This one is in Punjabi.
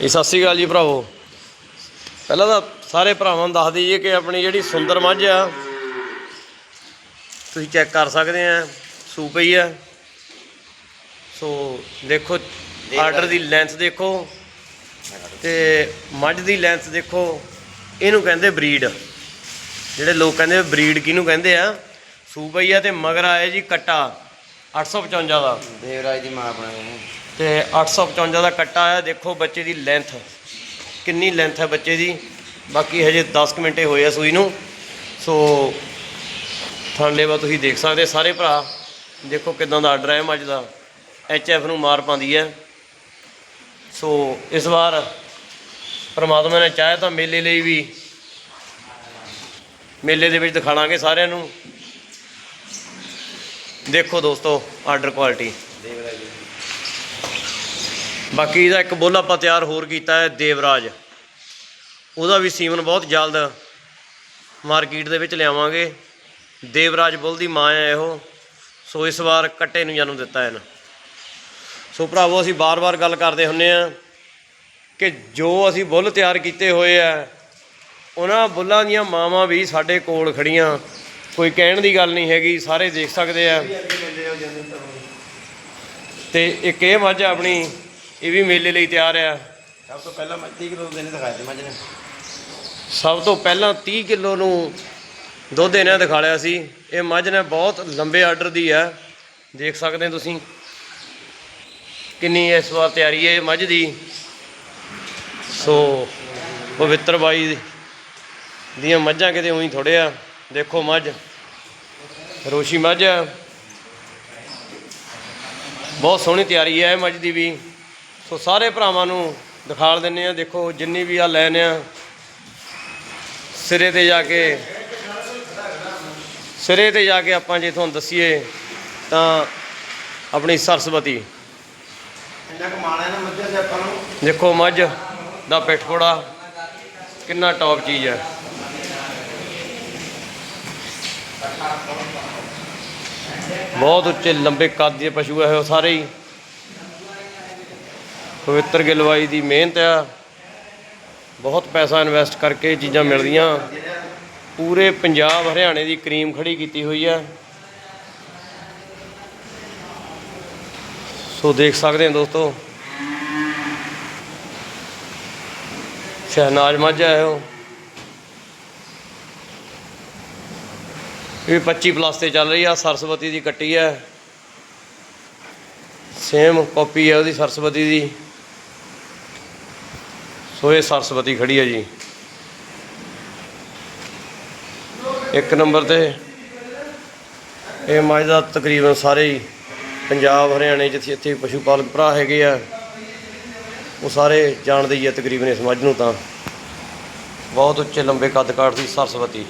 ਇਹ ਸਤਿ ਸ੍ਰੀ ਅਕਾਲ ਜੀ ਭਰਾਵੋ। ਪਹਿਲਾਂ ਤਾਂ ਸਾਰੇ ਭਰਾਵਾਂ ਨੂੰ ਦੱਸ ਦਈਏ ਕਿ ਆਪਣੀ ਜਿਹੜੀ ਸੁੰਦਰ ਮੱਝ ਆ, ਤੁਸੀਂ ਚੈੱਕ ਕਰ ਸਕਦੇ ਆ, ਸੂ ਪਈ ਆ। ਸੋ ਦੇਖੋ ਆਰਡਰ ਦੀ ਲੈਂਥ ਦੇਖੋ ਤੇ ਮੱਝ ਦੀ ਲੈਂਥ ਦੇਖੋ, ਇਹਨੂੰ ਕਹਿੰਦੇ ਬਰੀਡ ਜਿਹੜੇ ਲੋਕ ਕਹਿੰਦੇ ਬਰੀਡ ਕਿਹਨੂੰ ਕਹਿੰਦੇ ਆ, ਸੂ ਪਈ ਆ ਤੇ ਮਗਰ ਆਇਆ ਜੀ ਕੱਟਾ 855 ਦਾ। ਦੇਵਰਾਜ ਦੀ ਮਾਂ ਬਣਾਇਆ ਤੇ 855 ਦਾ ਕੱਟਾ ਆਇਆ। ਦੇਖੋ ਬੱਚੇ ਦੀ ਲੈਂਥ ਕਿੰਨੀ ਲੈਂਥ ਹੈ ਬੱਚੇ ਦੀ। ਬਾਕੀ ਹਜੇ 10 ਕੁ ਮਿੰਟੇ ਹੋਏ ਆ ਸੂਈ ਨੂੰ। ਸੋ ਥਾਂਲੇ ਵਾ ਤੁਸੀਂ ਦੇਖ ਸਕਦੇ ਸਾਰੇ ਭਰਾ। ਦੇਖੋ ਕਿਦਾਂ ਦਾ ਆਰਡਰ ਹੈ ਮੱਝ ਦਾ। ਐਚ ਐਫ ਨੂੰ ਮਾਰ ਪਾਉਂਦੀ ਹੈ। ਸੋ, ਇਸ ਵਾਰ ਪਰਮਾਤਮਾ ਨੇ ਚਾਹਿਆ ਤਾਂ ਮੇਲੇ ਲਈ ਵੀ ਮੇਲੇ ਦੇ ਵਿੱਚ ਦਿਖਾਣਾਗੇ ਸਾਰਿਆਂ ਨੂੰ। ਦੇਖੋ ਦੋਸਤੋ ਆਰਡਰ ਕੁਆਲਿਟੀ ਬਾਕੀ ਇਹਦਾ ਇੱਕ ਬੁੱਲ ਆਪਾਂ ਤਿਆਰ ਹੋਰ ਕੀਤਾ ਹੈ, ਦੇਵਰਾਜ। ਉਹਦਾ ਵੀ ਸੀਮਨ ਬਹੁਤ ਜਲਦ ਮਾਰਕੀਟ ਦੇ ਵਿੱਚ ਲਿਆਵਾਂਗੇ। ਦੇਵਰਾਜ ਬੁੱਲ ਦੀ ਮਾਂ ਹੈ ਇਹੋ। ਸੋ ਇਸ ਵਾਰ ਕੱਟੇ ਨੂੰ ਜਨਮ ਦਿੱਤਾ ਇਹਨ। ਸੋ ਭਰਾਵੋ, ਅਸੀਂ ਬਾਰ-ਬਾਰ ਗੱਲ ਕਰਦੇ ਹੁੰਨੇ ਆ ਕਿ ਜੋ ਅਸੀਂ ਬੁੱਲ ਤਿਆਰ ਕੀਤੇ ਹੋਏ ਆ, ਉਹਨਾਂ ਬੁੱਲਾਂ ਦੀਆਂ ਮਾਵਾਂ ਵੀ ਸਾਡੇ ਕੋਲ ਖੜੀਆਂ। ਕੋਈ ਕਹਿਣ ਦੀ ਗੱਲ ਨਹੀਂ ਹੈਗੀ, ਸਾਰੇ ਦੇਖ ਸਕਦੇ ਆ। ਤੇ ਇੱਕ ਇਹ ਮੱਝ ਆ ਆਪਣੀ ਇਹ ਵੀ ਮੇਲੇ ਲਈ ਤਿਆਰ ਆ। ਸਭ ਤੋਂ ਪਹਿਲਾਂ ਮੈਂ 30 ਕਿਲੋ ਦਿਨ ਦਿਖਾਇਆ ਸੀ ਮੱਝ ਨੇ। ਸਭ ਤੋਂ ਪਹਿਲਾਂ 30 ਕਿਲੋ ਨੂੰ ਦੁੱਧ ਇਹਨੇ ਦਿਖਾ ਲਿਆ ਸੀ। ਇਹ ਮੱਝ ਨੇ ਬਹੁਤ ਲੰਬੇ ਆਰਡਰ ਦੀ ਆ। ਦੇਖ ਸਕਦੇ ਤੁਸੀਂ ਕਿੰਨੀ ਇਸ ਵਾਰ ਤਿਆਰੀ ਹੈ ਮੱਝ ਦੀ। ਸੋ ਪਵਿੱਤਰ ਬਾਈ ਦੀਆਂ ਮੱਝਾਂ ਕਿਤੇ ਉਹੀ ਥੋੜੇ ਆ। ਦੇਖੋ ਮੱਝ। ਰੋਸ਼ੀ ਮੱਝ ਆ। ਬਹੁਤ ਸੋਹਣੀ ਤਿਆਰੀ ਹੈ ਇਹ ਮੱਝ ਦੀ ਵੀ। ਸੋ ਸਾਰੇ ਭਰਾਵਾਂ ਨੂੰ ਦਿਖਾਲ ਦਿੰਨੇ ਆ ਦੇਖੋ ਜਿੰਨੀ ਵੀ ਆ ਲੈਨੇ ਆ ਸਿਰੇ ਤੇ ਜਾ ਕੇ ਸਿਰੇ ਤੇ ਜਾ ਕੇ ਆਪਾਂ ਜੇ ਤੁਹਾਨੂੰ ਦਸੀਏ ਤਾਂ ਆਪਣੀ ਸਰਸਵਤੀ। ਇੰਨਾ ਕੁ ਮਾਣਾ ਨਾ ਮੱਝ ਦੇ ਆਪਾਂ ਨੂੰ? ਦੇਖੋ ਮੱਝ ਦਾ ਪਿੱਠਪੋੜਾ ਕਿੰਨਾ ਟੌਪ ਚੀਜ਼ ਹੈ। ਬਹੁਤ ਉੱਚੇ ਲੰਬੇ ਕੱਦ ਦੇ ਪਸ਼ੂ ਹੈ ਉਹ ਸਾਰੇ ਹੀ। ਪਵਿੱਤਰ ਗਿਲਵਾਈ ਦੀ ਮਿਹਨਤ ਆ। ਬਹੁਤ ਪੈਸਾ ਇਨਵੈਸਟ ਕਰਕੇ ਇਹ ਚੀਜ਼ਾਂ ਮਿਲਦੀਆਂ। ਪੂਰੇ ਪੰਜਾਬ ਹਰਿਆਣੇ ਦੀ ਕਰੀਮ ਖੜੀ ਕੀਤੀ ਹੋਈ ਆ। ਸੋ ਦੇਖ ਸਕਦੇ ਹੋ ਦੋਸਤੋ। ਸ਼ਹਿਨਾਜ ਮੱਝ ਹੈ। ਉਹ ਇਹ 25 ਪਲੱਸ ਤੇ ਚੱਲ ਰਹੀ ਆ, ਸਰਸਵਤੀ ਦੀ ਕੱਟੀ ਹੈ ਸੇਮ ਕਾਪੀ ਹੈ ਉਹਦੀ ਸਰਸਵਤੀ ਦੀ। ਸੋ ਇਹ ਸਰਸਵਤੀ ਖੜੀ ਹੈ ਜੀ। ਇੱਕ ਨੰਬਰ ਤੇ। ਇਹ ਮੱਝ ਦਾ ਤਕਰੀਬਨ ਸਾਰੇ ਹੀ ਪੰਜਾਬ, ਹਰਿਆਣੇ ਜਿੱਥੇ ਇੱਥੇ ਪਸ਼ੂ ਪਾਲਕ ਭਰਾ ਹੈਗੇ ਆ, ਉਹ ਸਾਰੇ ਜਾਣਦੇ ਹੀ ਆ ਤਕਰੀਬਨ ਇਸ ਮੱਝ ਨੂੰ ਤਾਂ। ਬਹੁਤ ਉੱਚੇ ਲੰਬੇ ਕੱਦ ਕਾਠ ਦੀ ਸਰਸਵਤੀ।